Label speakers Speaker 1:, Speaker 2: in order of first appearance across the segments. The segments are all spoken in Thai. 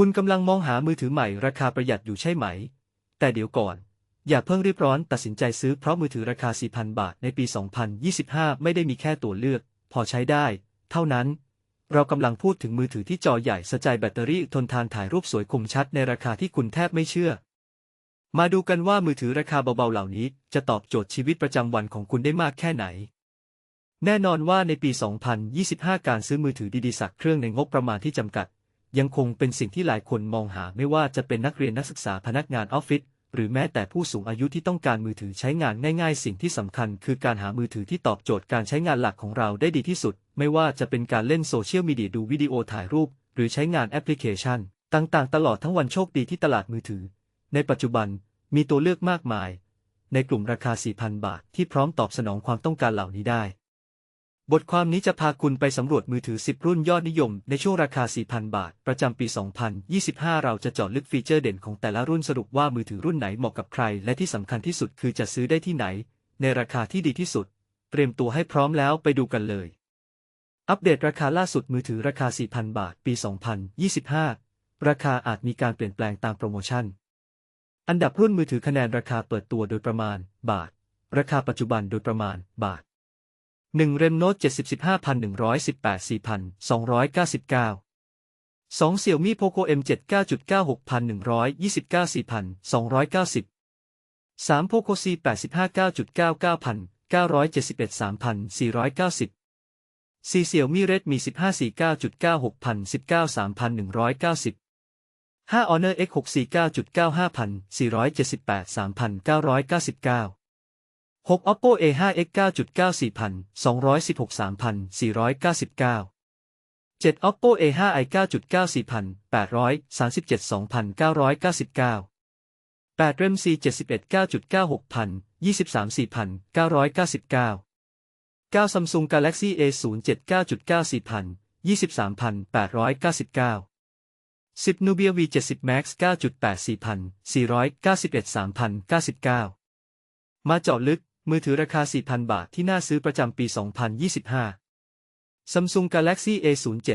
Speaker 1: คุณกำลังมองหามือถือใหม่ราคาประหยัดอยู่ใช่ไหม แต่เดี๋ยวก่อน อย่าเพิ่งรีบร้อนตัดสินใจซื้อเพราะมือถือราคา 4,000 บาทในปี 2025 ไม่ได้มีแค่ตัวเลือก พอใช้ได้ เท่านั้น เรากำลังพูดถึงมือถือที่จอใหญ่สะใจแบตเตอรี่ทนทานถ่ายรูปสวยคมชัดในราคาที่คุณแทบไม่เชื่อ มาดูกันว่ามือถือราคาเบาๆเหล่านี้ จะตอบโจทย์ชีวิตประจำวันของคุณได้มากแค่ไหนแน่นอนว่าในปี 2025 การซื้อมือถือดีๆสักเครื่องในงบประมาณที่จำกัด ยังคงเป็นสิ่งที่หลายคนมองหาไม่ว่าจะเป็นนักเรียนนักศึกษาพนักงานออฟฟิศหรือแม้แต่ผู้สูงอายุที่ต้องการมือถือใช้งานง่ายๆ สิ่งที่สำคัญคือการหามือถือที่ตอบโจทย์การใช้งานหลักของเราได้ดีที่สุด ไม่ว่าจะเป็นการเล่นโซเชียลมีเดียดูวิดีโอถ่ายรูป หรือใช้งานแอปพลิเคชัน ต่างๆ ตลอดทั้งวันโชคดีที่ตลาดมือถือ ในปัจจุบันมีตัวเลือกมากมาย ในกลุ่มราคา 4,000 บาทที่พร้อมตอบสนองความต้องการเหล่านี้ได้ บทความนี้จะพาคุณไปสำรวจมือถือ 10 รุ่นยอดนิยมในช่วงราคา 4,000 บาท ประจำปี 2025 เราจะเจาะลึกฟีเจอร์เด่นของแต่ละรุ่นสรุปว่ามือถือรุ่นไหนเหมาะกับใคร และที่สำคัญที่สุดคือจะซื้อได้ที่ไหน ในราคาที่ดีที่สุด เตรียมตัวให้พร้อมแล้วไปดูกันเลย อัปเดตราคาล่าสุดมือถือราคา 4,000 บาท ปี 2025 ราคาอาจมีการเปลี่ยนแปลงตามโปรโมชั่น อันดับรุ่นมือถือคะแนนราคาเปิดตัวโดยประมาณ บาท ราคาปัจจุบันโดยประมาณ บาท 1เรมโน้ต75,118 4,299 2เสี่ยวมี่โพโค M 7 9 9 6 1 2 9 4 2 9 0 3โพโค C 8 5 9 9 9 971 3,490 4เสี่ยวมี่เรดมี 15 4 9 9 6 19 3,190 5 Honor X 6 4 9 9 5 478 3,999 6 Oppo A5X 9.9 4,216 3,499 7 Oppo A5i 9.9 4,837 2,999 8 REM C 71 9.9 6023 4999 9 Samsung Galaxy A07 9 9 4 0 23,899 10 Nubia V70 Max 9.8 4,491 3,099 มาเจาะลึก มือถือราคา 4,000 บาทที่น่าซื้อประจำปี 2025 Samsung Galaxy A07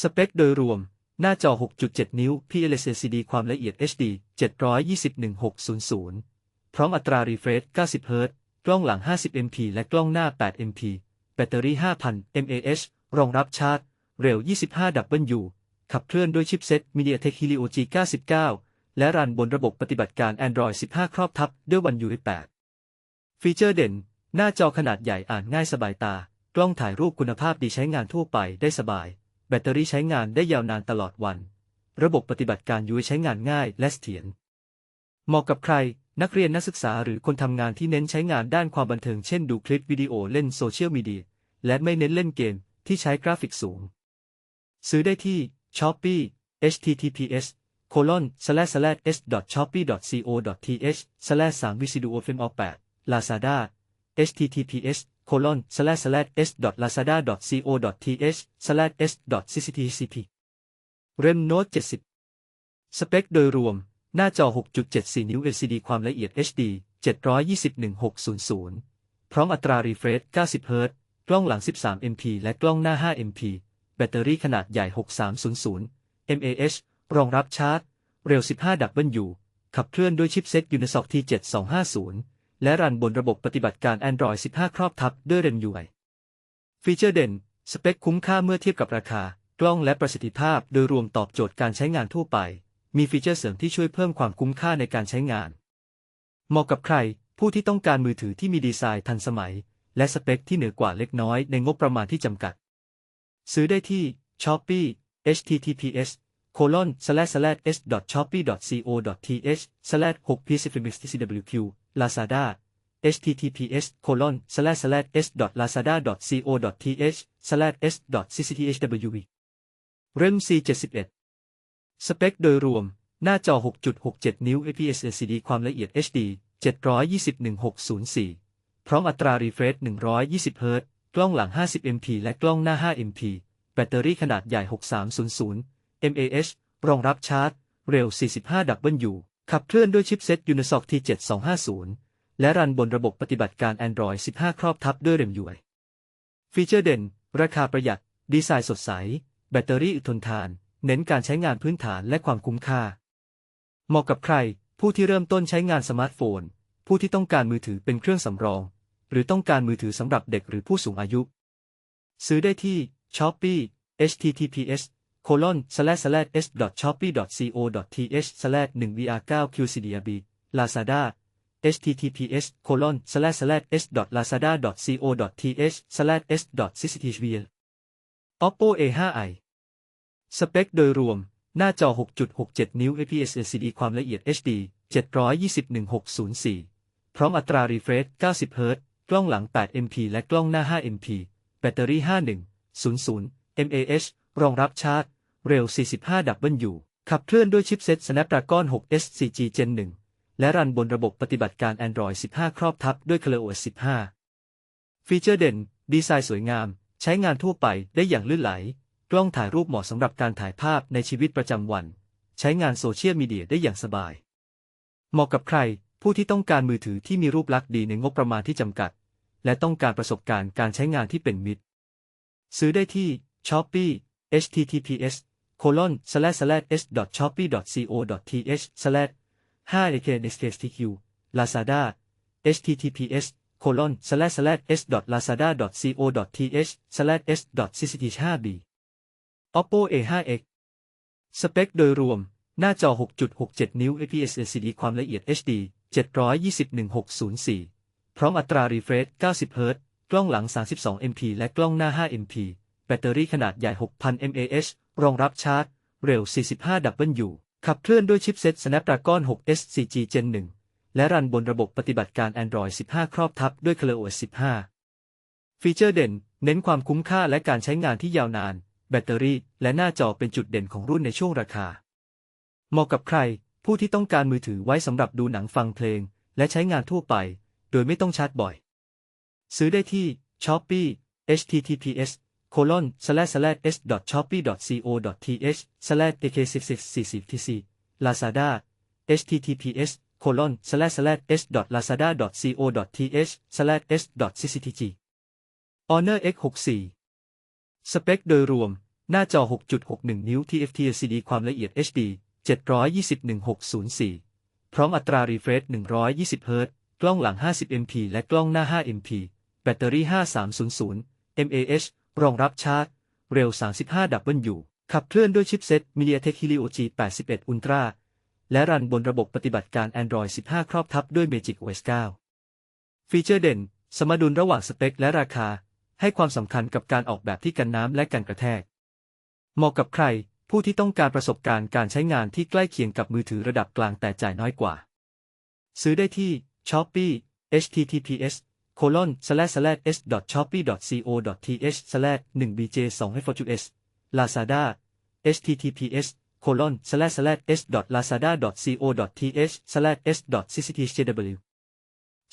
Speaker 1: สเปคโดยรวม หน้าจอ 6.7 นิ้ว PLS LCD ความละเอียด HD 720-1600 พร้อมอัตรา refresh 90 Hz กล้องหลัง 50 MP และกล้องหน้า 8 MP แบตเตอรี่ 5,000 mAh รองรับชาร์จ เร็ว 25W ขับเคลื่อนด้วยชิปเซ็ต MediaTek Helio G99 และรันบนระบบปฏิบัติการ Android 15 ครอบทับด้วย One UI 8 ฟีเจอร์เด่น หน้าจอขนาดใหญ่อ่านง่ายสบายตา กล้องถ่ายรูปคุณภาพดีใช้งานทั่วไปได้สบาย แบตเตอรี่ใช้งานได้ยาวนานตลอดวัน ระบบปฏิบัติการ UI ใช้งานง่ายและเสถียร เหมาะกับใคร นักเรียนนักศึกษาหรือคนทำงานที่เน้นใช้งานด้านความบันเทิง เช่นดูคลิปวิดีโอเล่นโซเชียลมีเดีย และไม่เน้นเล่นเกมที่ใช้กราฟิกสูง ซื้อได้ที่ Shopee https colon slash slash s shopee co th slash 3 visiduo f i m 8 Lazada https colon slash slash s lazada co th slash s cctcp REM Note 70 สเปคโดยรวม หน้าจอ 6.74 นิ้ว LCD ความละเอียด HD 720-1600 พร้อมอัตรา refresh 90 Hz กล้องหลัง 13 MP และกล้องหน้า 5 MP แบตเตอรี่ขนาดใหญ่ 6300 mAh รองรับชาร์จ เร็ว 15W ขับเคลื่อนด้วยชิปเซ็ต Unisoc T7250 และรันบนระบบปฏิบัติการ Android 15 ครอบทับด้วย RenUI ฟีเจอร์เด่น สเปคคุ้มค่าเมื่อเทียบกับราคา กล้องและประสิทธิภาพโดยรวมตอบโจทย์การใช้งานทั่วไป มีฟีเจอร์เสริมที่ช่วยเพิ่มความคุ้มค่าในการใช้งาน เหมาะกับใคร ผู้ที่ต้องการมือถือที่มีดีไซน์ทันสมัย และสเปคที่เหนือกว่าเล็กน้อยในงบประมาณที่จำกัด ซื้อได้ที่ Shopee https colon slash slash s shopee co th slash 6 p c f m x tcwq Lazada https colon slash slash s lazada co th slash s ccthwv REM C 71 สเปคโดยรวม หน้าจอ 6.67 นิ้ว IPS LCD ความละเอียด HD 720-1604 พร้อมอัตรา refresh 120 Hz กล้องหลัง 50 MP และกล้องหน้า 5 MP แบตเตอรี่ขนาดใหญ่ 6300 mAh รองรับชาร์จ เร็ว 45W ขับเคลื่อนด้วยชิปเซ็ต Unisoc T7250 และรันบนระบบปฏิบัติการ Android 15 ครอบทับด้วย RemUI ฟีเจอร์เด่น ราคาประหยัด ดีไซน์สดใส แบตเตอรี่อึดทนทาน เน้นการใช้งานพื้นฐานและความคุ้มค่า เหมาะกับใคร ผู้ที่เริ่มต้นใช้งานสมาร์ทโฟน ผู้ที่ต้องการมือถือเป็นเครื่องสำรอง หรือต้องการมือถือสำหรับเด็กหรือผู้สูงอายุ ซื้อได้ที่ Shopee https colon slash slash s dot shopee dot co dot th slash 1 vr 9 qcdb lazada https colon slash slash s dot lazada dot co dot th slash s dot cctvl oppo a5i สเปคโดยรวม หน้าจอ 6.67 นิ้ว IPS LCD ความละเอียด HD 720-1604 พร้อมอัตรา refresh 90 Hz กล้องหลัง 8 MP และกล้องหน้า 5 MP แบตเตอรี่ 5100 mAh รองรับชาร์จเร็ว 45W ขับเคลื่อนด้วยชิปเซ็ต Snapdragon 6 SCG Gen 1 และรันบนระบบปฏิบัติการ Android 15 ครอบทับด้วย ColorOS 15 ฟีเจอร์เด่น ดีไซน์สวยงาม ใช้งานทั่วไปได้อย่างลื่นไหล กล้องถ่ายรูปเหมาะสำหรับการถ่ายภาพในชีวิตประจำวัน ใช้งานโซเชียลมีเดียได้อย่างสบาย เหมาะกับใครผู้ที่ต้องการมือถือที่มีรูปลักษณ์ดีในงบประมาณที่จำกัด และต้องการประสบการณ์การใช้งานที่เป็นมิตร ซื้อได้ที่ Shopee https colon slash slash s shopee co th slash 5 ak nxtq lazada https colon slash slash s lazada co th slash s cct 5 b oppo a5x สเปคโดยรวม หน้าจอ 6.67 นิ้ว IPS LCD ความละเอียด HD 720-1604 พร้อมอัตรา refresh 90 Hz กล้องหลัง 32 MP และกล้องหน้า 5 MP แบตเตอรี่ขนาดใหญ่ 6,000 mAh รองรับชาร์จ เร็ว 45W ขับเคลื่อนด้วยชิปเซ็ต Snapdragon 6 SCG Gen 1 และรันบนระบบปฏิบัติการ Android 15 ครอบทับด้วย ColorOS 15 ฟีเจอร์เด่น เน้นความคุ้มค่าและการใช้งานที่ยาวนาน แบตเตอรี่ และหน้าจอเป็นจุดเด่นของรุ่นในช่วงราคา เหมาะกับใคร ผู้ที่ต้องการมือถือไว้สำหรับดูหนังฟังเพลง และใช้งานทั่วไป โดยไม่ต้องชาร์จบ่อย ซื้อได้ที่ Shopee https colon slash slash s shopee dot co dot th slash ak 6 4 0 tc lazada https colon slash slash s lazada dot co dot th slash s cctg honor x 6 4สเปคโดยรวม หน้าจอ 6.61 นิ้ว TFT LCD ความละเอียด HD 720-1604 พร้อมอัตรา refresh 120 Hz กล้องหลัง 50 MP และกล้องหน้า 5 MP แบตเตอรี่ 5300 mAh รองรับชาร์จ เร็ว 35W ขับเคลื่อนด้วยชิปเซ็ต MediaTek Helio G81 Ultra และรันบนระบบปฏิบัติการ Android 15 ครอบทับด้วย Magic OS 9 ฟีเจอร์เด่น สมดุลระหว่างสเปคและราคา ให้ความสำคัญกับการออกแบบที่กันน้ำและกันกระแทก เหมาะกับใคร ผู้ที่ต้องการประสบการณ์การใช้งานที่ใกล้เคียงกับมือถือระดับกลางแต่จ่ายน้อยกว่า ซื้อได้ที่ Shopee https colon slash slash s shopee co th slash 1 bj 2 f s lazada https colon slash slash s lazada co th slash s cctjw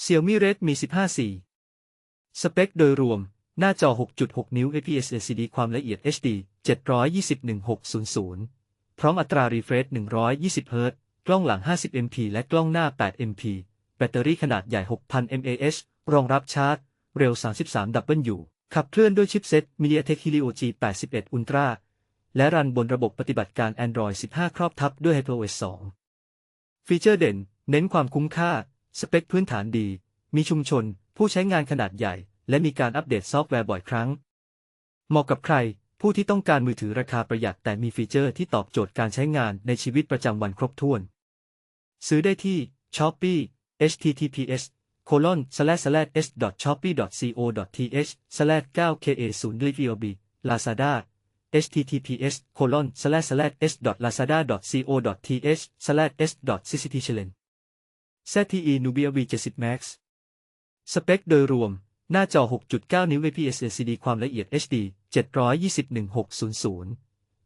Speaker 1: Xiaomi Redmi 15 4 สเปคโดยรวม หน้าจอ 6.6 นิ้ว IPS LCD ความละเอียด HD 720-1600 พร้อมอัตรา refresh 120 Hz กล้องหลัง 50 MP และกล้องหน้า 8 MP แบตเตอรี่ขนาดใหญ่ 6,000 mAh รองรับชาร์จ เร็ว 33W ขับเคลื่อนด้วยชิปเซ็ต MediaTek Helio G81 Ultra และรันบนระบบปฏิบัติการ Android 15 ครอบทับด้วย HyperOS 2 ฟีเจอร์เด่น เน้นความคุ้มค่า สเปคพื้นฐานดี มีชุมชน ผู้ใช้งานขนาดใหญ่ และมีการอัปเดตซอฟต์แวร์บ่อยครั้ง เหมาะกับใคร ผู้ที่ต้องการมือถือราคาประหยัดแต่มีฟีเจอร์ที่ตอบโจทย์การใช้งานในชีวิตประจำวันครบถ้วน ซื้อได้ที่ Shopee https colon slash slash s dot shopee dot co dot th slash 9 ka 0 review lazada https colon slash slash s dot lazada dot co dot th slash s dot cct challenge ZTE Nubia V70 Max สเปคโดยรวม หน้าจอ 6.9 นิ้ว IPS LCD ความละเอียด HD 720-1600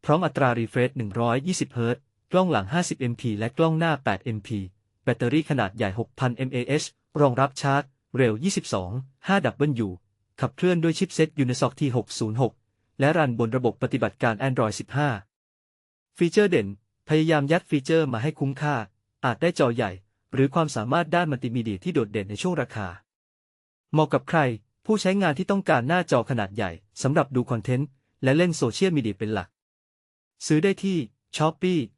Speaker 1: พร้อมอัตรา refresh 120 Hz กล้องหลัง 50 MP และกล้องหน้า 8 MP แบตเตอรี่ขนาดใหญ่ 6,000 mAh รองรับชาร์จเร็ว 22 5W ขับเคลื่อนด้วยชิปเซ็ต Unisoc T606 และรันบนระบบปฏิบัติการ Android 15 ฟีเจอร์เด่น พยายามยัดฟีเจอร์มาให้คุ้มค่า อาจได้จอใหญ่ หรือความสามารถด้านมัลติมีเดียที่โดดเด่นในช่วงราคา เหมาะกับใคร ผู้ใช้งานที่ต้องการหน้าจอขนาดใหญ่สำหรับดูคอนเทนต์ และเล่นโซเชียลมีเดียเป็นหลัก ซื้อได้ที่ช้อปปี้